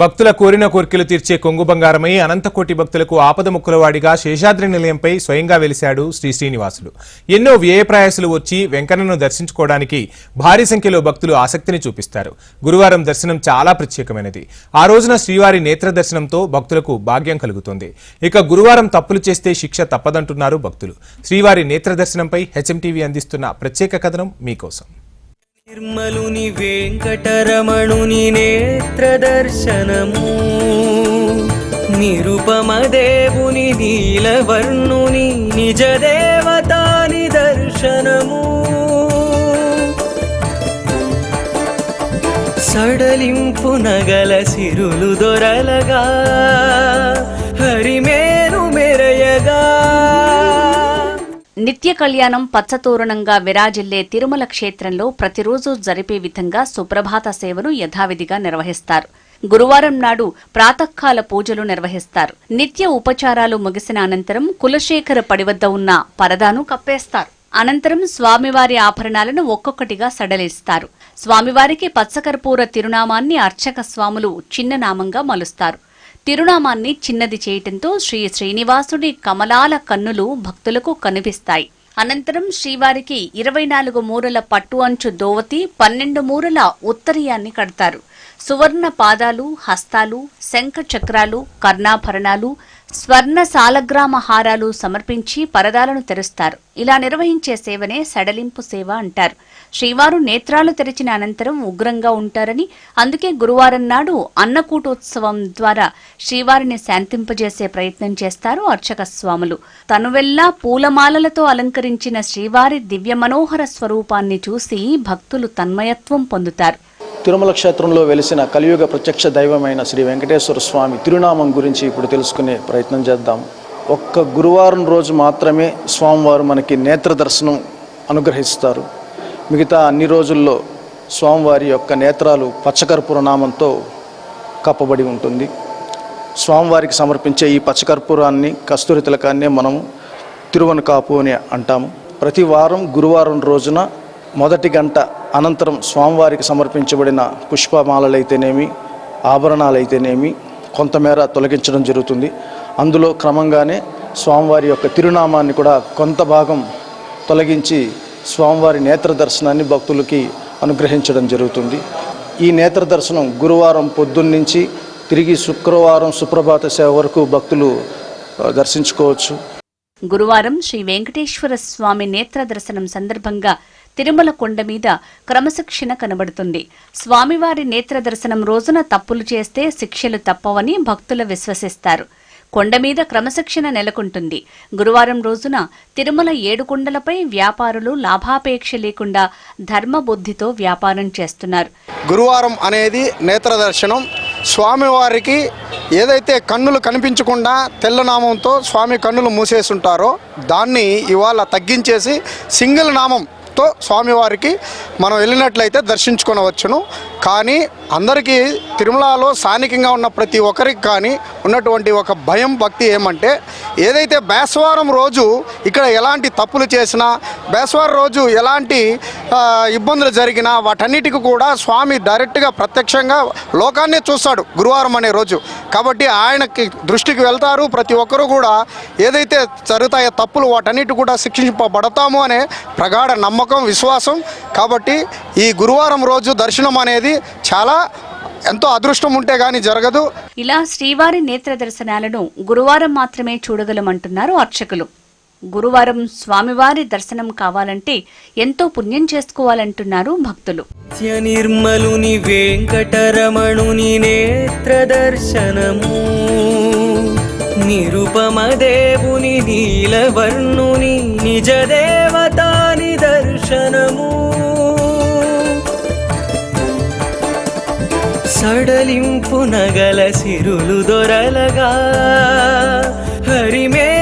భక్తుల కోరిన కోరికలు తీర్చే కొంగు బంగారమై అనంతకోటి భక్తులకు ఆపద ముక్కులవాడిగా శేషాద్రి నిలయంపై స్వయంగా వెలిశాడు శ్రీ శ్రీనివాసులు. ఎన్నో వ్యయప్రయాసులు వచ్చి వెంకన్నను దర్శించుకోవడానికి భారీ సంఖ్యలో భక్తులు ఆసక్తిని చూపిస్తారు. గురువారం దర్శనం చాలా ప్రత్యేకమైనది. ఆ రోజున శ్రీవారి నేత్ర దర్శనంతో భక్తులకు భాగ్యం కలుగుతుంది. ఇక గురువారం తప్పులు చేస్తే శిక్ష తప్పదంటున్నారు భక్తులు. శ్రీవారి నేత్ర దర్శనంపై హెచ్ఎంటీవీ అందిస్తున్న ప్రత్యేక కథనం మీకోసం. నిర్మలుని వెంకటరమణుని నేత్రదర్శనము. నిరుపమదేవుని నీలవర్ణుని నిజ దేవతాని దర్శనము. సడలింపు నగల సిరులు దొరలగా హరిమేరు మెరయగా. నిత్య కళ్యాణం పచ్చతోరణంగా విరాజిల్లే తిరుమల క్షేత్రంలో ప్రతిరోజు జరిపే విధంగా సుప్రభాత సేవను యథావిధిగా నిర్వహిస్తారు. గురువారం నాడు ప్రాతకాల పూజలు నిర్వహిస్తారు. నిత్య ఉపచారాలు ముగిసిన అనంతరం కులశేఖర పడి వద్ద ఉన్న పరదాను కప్పేస్తారు. అనంతరం స్వామివారి ఆభరణాలను ఒక్కొక్కటిగా సడలిస్తారు. స్వామివారికి పచ్చకర్పూర తిరునామాన్ని అర్చక స్వాములు చిన్న నామంగా మలుస్తారు. తిరునామాన్ని చిన్నది చేయటంతో శ్రీ శ్రీనివాసుడి కమలాల కన్నులు భక్తులకు కనిపిస్తాయి. అనంతరం శ్రీవారికి ఇరవై నాలుగు మూరల పట్టు అంచు దోవతి పన్నెండు మూరల ఉత్తరీయాన్ని కడతారు. సువర్ణ పాదాలు హస్తాలు శంఖ చక్రాలు కర్ణాభరణాలు స్వర్ణ సాలగ్రామ హారాలు సమర్పించి పరదాలను తెరుస్తారు. ఇలా నిర్వహించే సేవనే సడలింపు సేవ అంటారు. శ్రీవారు నేత్రాలు తెరిచిన అనంతరం ఉగ్రంగా ఉంటారని అందుకే గురువారం నాడు అన్నకూటోత్సవం ద్వారా శ్రీవారిని శాంతింపజేసే ప్రయత్నం చేస్తారు అర్చక స్వాములు తనువెల్లా పూలమాలలతో అలంకరించిన శ్రీవారి దివ్య మనోహర స్వరూపాన్ని చూసి భక్తులు తన్మయత్వం పొందుతారు. తిరుమల క్షేత్రంలో వెలిసిన కలియుగ ప్రత్యక్ష దైవమైన శ్రీ వెంకటేశ్వర స్వామి తిరునామం గురించి ఇప్పుడు తెలుసుకునే ప్రయత్నం చేద్దాం. ఒక్క గురువారం రోజు మాత్రమే స్వామివారు మనకి నేత్ర దర్శనం అనుగ్రహిస్తారు. మిగతా అన్ని రోజుల్లో స్వామివారి యొక్క నేత్రాలు పచ్చకర్పూర నామంతో కప్పబడి ఉంటుంది. స్వామివారికి సమర్పించే ఈ పచ్చకర్పూరాన్ని కస్తూరి తిలకాన్నే మనం తిరువన కాపు అని అంటాము. ప్రతి వారం గురువారం రోజున మొదటి గంట అనంతరం స్వామివారికి సమర్పించబడిన పుష్పమాలలైతేనేమి ఆభరణాలైతేనేమి కొంతమేర తొలగించడం జరుగుతుంది. అందులో క్రమంగానే స్వామివారి యొక్క తిరునామాన్ని కూడా కొంత భాగం తొలగించి స్వామివారి నేత్ర దర్శనాన్ని భక్తులకి అనుగ్రహించడం జరుగుతుంది. ఈ నేత్ర దర్శనం గురువారం పొద్దున్నుంచి తిరిగి శుక్రవారం సుప్రభాత సేవ వరకు భక్తులు దర్శించుకోవచ్చు. గురువారం శ్రీ వెంకటేశ్వర స్వామి నేత్ర దర్శనం సందర్భంగా తిరుమల కొండ మీద క్రమశిక్షణ కనబడుతుంది. స్వామివారి నేత్ర దర్శనం రోజున తప్పులు చేస్తే శిక్షలు తప్పవని భక్తులు విశ్వసిస్తారు. కొండ మీద క్రమశిక్షణ నెలకొంటుంది. గురువారం రోజున తిరుమల ఏడుకొండలపై వ్యాపారులు లాభాపేక్ష లేకుండా ధర్మబుద్ధితో వ్యాపారం చేస్తున్నారు. గురువారం అనేది నేత్ర దర్శనం స్వామివారికి ఏదైతే కన్నులు కనిపించకుండా తెల్లనామంతో స్వామి కన్నులు మూసేసుంటారో దాన్ని ఇవాళ తగ్గించేసి సింగిల్ నామంతో స్వామివారికి మనం వెళ్ళినట్లయితే దర్శించుకొనవచ్చును. కానీ అందరికీ తిరుమలలో స్థానికంగా ఉన్న ప్రతి ఒక్కరికి కానీ ఉన్నటువంటి ఒక భయం భక్తి ఏమంటే ఏదైతే బేస్వారం రోజు ఇక్కడ ఎలాంటి తప్పులు చేసినా బేస్వారం రోజు ఎలాంటి ఇబ్బందులు జరిగినా వాటన్నిటికీ కూడా స్వామి డైరెక్ట్గా ప్రత్యక్షంగా లోకాన్నే చూస్తాడు గురువారం అనే రోజు. కాబట్టి ఆయనకి దృష్టికి వెళ్తారు. ప్రతి ఒక్కరూ కూడా ఏదైతే జరుగుతాయో తప్పులు వాటన్నిటి కూడా శిక్షింపబడతాము అనే ప్రగాఢ నమ్మకం విశ్వాసం కాబట్టి ఈ గురువారం రోజు దర్శనం అనేది చాలా ఎంతో అదృష్టం ఉంటే కానీ జరగదు. ఇలా శ్రీవారి నేత్ర దర్శనాలను గురువారం మాత్రమే చూడగలమంటున్నారు అర్చకులు. గురువారం స్వామివారి దర్శనం కావాలంటే ఎంతో పుణ్యం చేసుకోవాలంటున్నారు భక్తులు. నిర్మలుని వెంకటరమణుని నేత్రదర్శనము నిరుపమదేవుని నీలవర్ణుని నిజ దేవతాని సడలింపు నగల సిరులు దొరలగా. హరిమే